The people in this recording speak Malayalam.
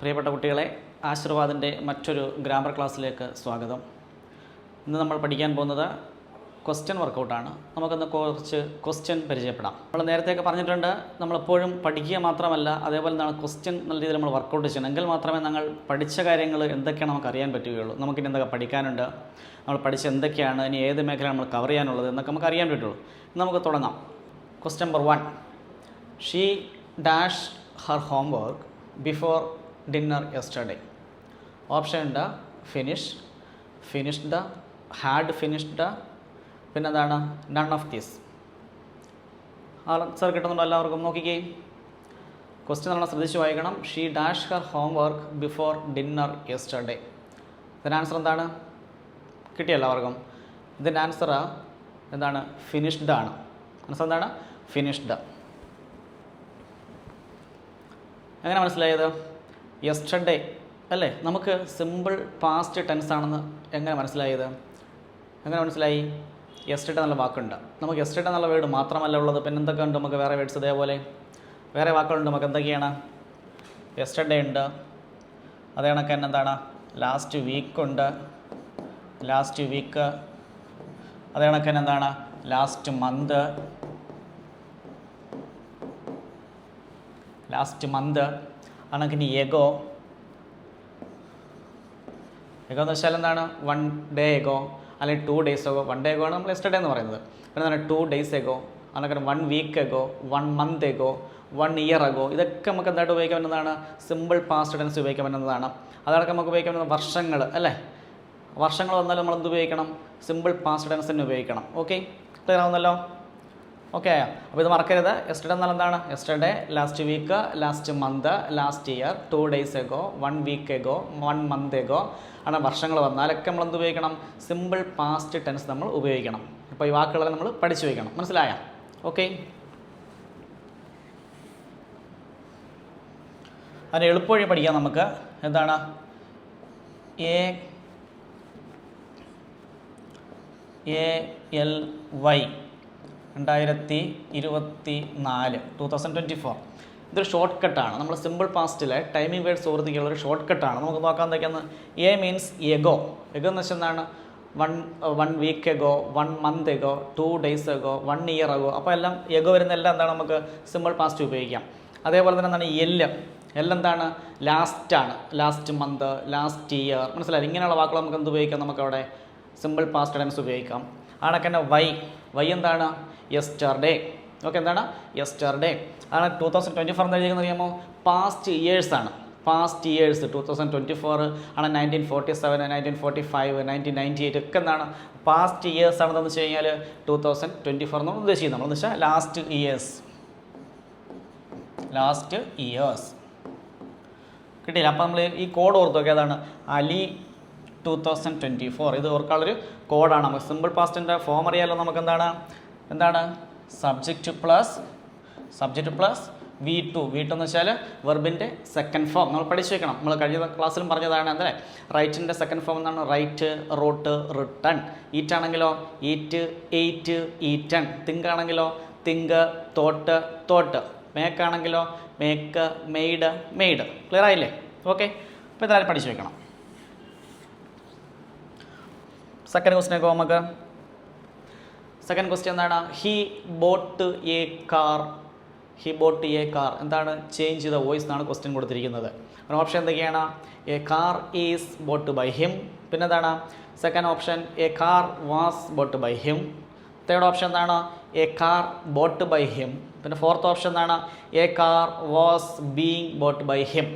പ്രിയപ്പെട്ട കുട്ടികളെ ആശീർവാദിന്റെ മറ്റൊരു ഗ്രാമർ ക്ലാസ്സിലേക്ക് സ്വാഗതം. ഇന്ന് നമ്മൾ പഠിക്കാൻ പോകുന്നത് ക്വസ്റ്റ്യൻ വർക്കൗട്ടാണ് നമുക്കൊന്ന് കുറച്ച് ക്വസ്റ്റ്യൻ പരിചയപ്പെടാം. നമ്മൾ നേരത്തെയൊക്കെ പറഞ്ഞിട്ടുണ്ട് നമ്മളെപ്പോഴും പഠിക്കുക മാത്രമല്ല അതേപോലെ എന്താണ് ക്വസ്റ്റ്യൻ നല്ല രീതിയിൽ നമ്മൾ വർക്കൗട്ട് ചെയ്യണം. എങ്കിൽ മാത്രമേ നമ്മൾ പഠിച്ച കാര്യങ്ങൾ എന്തൊക്കെയാണ് നമുക്ക് അറിയാൻ പറ്റുകയുള്ളൂ. നമുക്കിനി എന്തൊക്കെ പഠിക്കാനുണ്ട് നമ്മൾ പഠിച്ച എന്തൊക്കെയാണ് ഇനി ഏത് മേഖല നമ്മൾ കവർ ചെയ്യാനുള്ളത് എന്നൊക്കെ നമുക്ക് അറിയാൻ പറ്റുള്ളൂ. നമുക്ക് തുടങ്ങാം. Question number one she dash her homework before dinner yesterday option ഉണ്ട് ഫിനിഷ് ഫിനിഷ്ഡ് ഹാഡ് ഫിനിഷ്ഡ് പിന്നെന്താണ്? നൺ ഓഫ് ദീസ് ആൻസർ കിട്ടുന്നുണ്ടോ എല്ലാവർക്കും? നോക്കിക്കേ. ക്വസ്റ്റ്യൻ നമ്മൾ ശ്രദ്ധിച്ച് വായിക്കണം. She dash her homework before dinner yesterday ഇതിന്റെ ആൻസർ എന്താണ്? കിട്ടിയ എല്ലാവർക്കും? ഇതിന്റെ ആൻസർ എന്താണ്? ഫിനിഷ്ഡ് ആണ്. ആൻസർ എന്താണ്? ഫിനിഷ്ഡ് എങ്ങനെ മനസ്സിലായത്? യെസ്റ്റർഡേ അല്ലേ? നമുക്ക് സിമ്പിൾ പാസ്റ്റ് ടെൻസ് ആണെന്ന് എങ്ങനെ മനസ്സിലായത്? എങ്ങനെ മനസ്സിലായി? യെസ്റ്റർഡേ എന്നുള്ള വാക്കുണ്ട്. നമുക്ക് യെസ്റ്റർഡേ എന്നുള്ള വേർഡ് മാത്രമല്ല ഉള്ളത്. പിന്നെ എന്തൊക്കെ ഉണ്ട് നമുക്ക് വേറെ വേർഡ്സ് ഇതേപോലെ. വേറെ വാക്കുകളുണ്ട്. നമുക്ക് എന്തൊക്കെയാണ്? യെസ്റ്റർഡേ ഉണ്ട്. അതേ കണക്ക് തന്നെ എന്താണ്? ലാസ്റ്റ് വീക്ക് ഉണ്ട്. ലാസ്റ്റ് വീക്ക് അതേ കണക്ക് തന്നെ എന്താണ്? ലാസ്റ്റ് മന്ത് ലാസ്റ്റ് മന്ത് കണക്കിന് എഗോ എഗോ എന്ന് വെച്ചാൽ എന്താണ്? വൺ ഡേ എഗോ അല്ലെങ്കിൽ two days ago one day ago ആണ് നമ്മൾ എസ്റ്റർഡേ എന്ന് പറയുന്നത്. പിന്നെ എന്താണ്? ടു ഡേയ്സ് എഗോ അല്ലെങ്കിൽ one week ago one month ago one year ago ഇതൊക്കെ നമുക്ക് എന്തായിട്ട് ഉപയോഗിക്കാൻ പറ്റുന്നതാണ്? സിമ്പിൾ പാസ്റ്റ് ടെൻസ് ഉപയോഗിക്കാൻ പറ്റുന്നതാണ്. അതടക്കം നമുക്ക് ഉപയോഗിക്കാൻ പറ്റുന്ന വർഷങ്ങൾ അല്ലേ? വർഷങ്ങൾ വന്നാലും നമ്മൾ എന്ത് ഉപയോഗിക്കണം? സിമ്പിൾ പാസ്റ്റ് ടെൻസ് തന്നെ ഉപയോഗിക്കണം. Okay clear ആവുന്നല്ലോ. ഓക്കെ അപ്പോൾ ഇത് മറക്കരുത്. യെസ്റ്റർഡേ എന്നാൽ എന്താണ്? Yesterday last week last month last year two days ago one week ago one month ago ആണ് വർഷങ്ങൾ വന്നാലൊക്കെ നമ്മൾ എന്ത് ഉപയോഗിക്കണം? സിമ്പിൾ പാസ്റ്റ് ടെൻസ് നമ്മൾ ഉപയോഗിക്കണം. അപ്പോൾ ഈ വാക്കുകളെ നമ്മൾ പഠിച്ചു വയ്ക്കണം. മനസ്സിലായ? ഓക്കെ അതിന് എളുപ്പവഴി പഠിക്കാം നമുക്ക്. എന്താണ്? എ എൽ വൈ രണ്ടായിരത്തി ഇരുപത്തി നാല് ടു തൗസൻഡ് ട്വന്റി ഫോർ ഇതൊരു ഷോർട്ട് കട്ടാണ് നമ്മൾ സിമ്പിൾ പാസ്റ്റിലെ ടൈമിംഗ് വേർഡ്സ് ഓർത്തിക്കുള്ള ഒരു ഷോർട്ട് കട്ടാണ് നമുക്ക് നോക്കാൻ എന്തൊക്കെയാണ്. എ മീൻസ് എഗോ എഗോ എന്ന് വെച്ചാൽ എന്താണ്? One one week ago one month ago two days ago one year ago അപ്പോൾ എല്ലാം എഗോ വരുന്ന എല്ലാം എന്താണ് നമുക്ക് സിമ്പിൾ പാസ്റ്റ് ഉപയോഗിക്കാം. അതേപോലെ തന്നെ എന്താണ്? എല്ല് എല്ലെന്താണ് ലാസ്റ്റാണ് ലാസ്റ്റ് മന്ത് ലാസ്റ്റ് ഇയർ മനസ്സിലായി? ഇങ്ങനെയുള്ള വാക്കുകൾ നമുക്ക് എന്ത് ഉപയോഗിക്കാം? നമുക്കവിടെ സിമ്പിൾ പാസ്റ്റ് ടെൻസ് ഉപയോഗിക്കാം. ആണൊക്കെ തന്നെ വൈ വൈ എന്താണ്? യെസ്റ്റർഡേ ഓക്കെ എന്താണ്? യെസ്റ്റർഡേ ആണ് ടൂ തൗസൻഡ് ട്വന്റി ഫോർ എന്ന് എഴുതിയിരിക്കുന്നത് അറിയാമോ? പാസ്റ്റ് ഇയേഴ്സ് ആണ്. Past years two thousand twenty four ആണ് nineteen forty seven nineteen forty five nineteen ninety eight ഒക്കെ എന്താണ്? പാസ്റ്റ് ഇയേഴ്സ് ആണെന്ന് വെച്ച് കഴിഞ്ഞാൽ ടൂ തൗസൻഡ് ട്വന്റി ഫോർ എന്നാണ് ഉദ്ദേശിക്കുന്നത് നമ്മളെന്ന് വെച്ചാൽ ലാസ്റ്റ് ഇയേഴ്സ് ലാസ്റ്റ് ഇയേഴ്സ് കിട്ടിയില്ല. അപ്പോൾ നമ്മൾ ഈ കോഡ് ഓർത്ത് നോക്കിയതാണ് Ali two thousand twenty four ഇത് ഓർക്കാനുള്ളൊരു കോഡാണ് നമുക്ക് സിമ്പിൾ പാസ്റ്റിന്റെ ഫോം അറിയാലോ നമുക്ക് എന്താണ്? എന്താണ് subject plus subject plus V two V two എന്ന് വെച്ചാൽ വെർബിന്റെ സെക്കൻഡ് ഫോം നമ്മൾ പഠിച്ചു വെക്കണം. നമ്മൾ കഴിഞ്ഞ ക്ലാസ്സിലും പറഞ്ഞതാണ് അല്ലേ? റൈറ്റിന്റെ സെക്കൻഡ് ഫോം എന്നാണ് റൈറ്റ് റോട്ട് റിട്ടൺ ഈറ്റ് ആണെങ്കിലോ? ഈറ്റ് എയ്റ്റ് ഈറ്റൺ തിങ്ക് ആണെങ്കിലോ? തിങ്ക് തോട്ട് തോട്ട് മേക്ക് ആണെങ്കിലോ? മേക്ക് മെയ്ഡ് മെയ്ഡ് ക്ലിയർ ആയില്ലേ? ഓക്കെ അപ്പോൾ ഇതാരും പഠിച്ചു വെക്കണം. സെക്കൻഡ് ക്വസ്റ്റിനൊക്കെ നമുക്ക്. സെക്കൻഡ് ക്വസ്റ്റ്യൻ എന്താണ്? He bought a car he bought a car എന്താണ്? ചേഞ്ച് ചെയ്ത വോയിസ് എന്നാണ് ക്വസ്റ്റ്യൻ കൊടുത്തിരിക്കുന്നത്. ഓപ്ഷൻ എന്തൊക്കെയാണ്? A car is bought by him പിന്നെ എന്താണ് second option a car was bought by him third option എന്താണ്? A car bought by him പിന്നെ ഫോർത്ത് ഓപ്ഷൻ എന്താണ്? A car was being bought by him